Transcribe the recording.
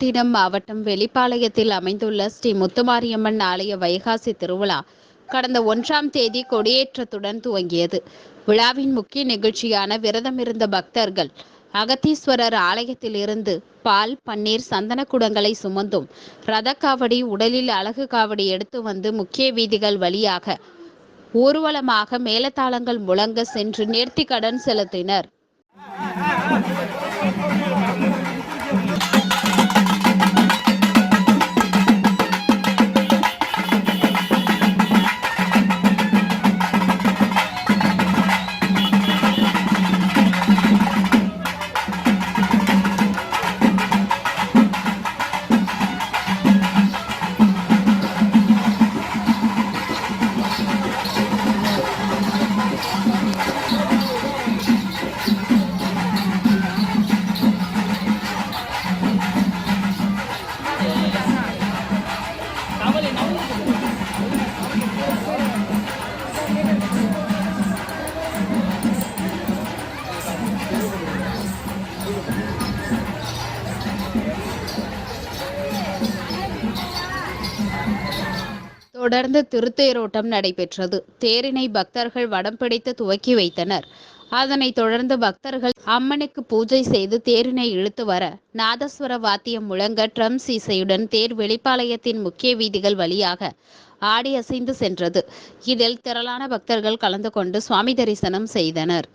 நாகப்பட்டினம் மாவட்டம் வெளிப்பாளையத்தில் அமைந்துள்ள ஸ்ரீ முத்துமாரியம்மன் ஆலய வைகாசி திருவிழா கடந்த ஒன்றாம் தேதி கொடியேற்றத்துடன் துவங்கியது. விழாவின் முக்கிய நிகழ்ச்சியான விரதமிருந்த பக்தர்கள் அகத்தீஸ்வரர் ஆலயத்தில் இருந்து பால் பன்னீர் சந்தன குடங்களை சுமந்தும் ரதக்காவடி உடலில் அழகு காவடி எடுத்து வந்து முக்கிய வீதிகள் வழியாக ஊர்வலமாக மேலத்தாளங்கள் முழங்க சென்று நேர்த்திக்கடன் செலுத்தினர். தொடர்ந்து திருத்தேரோட்டம் நடைபெற்றது. தேரினை பக்தர்கள் வடம் பிடித்து துவக்கி வைத்தனர். அதனைத் தொடர்ந்து பக்தர்கள் அம்மனுக்கு பூஜை செய்து தேரினை இழுத்து வர நாதஸ்வர வாத்தியம் முழங்க ட்ரம்ஸ் இசையுடன் தேர் வெளிப்பாளையத்தின் முக்கிய வீதிகள் வழியாக ஆடி அசைந்து சென்றது. இதில் திரளான பக்தர்கள் கலந்து கொண்டு சுவாமி தரிசனம் செய்தனர்.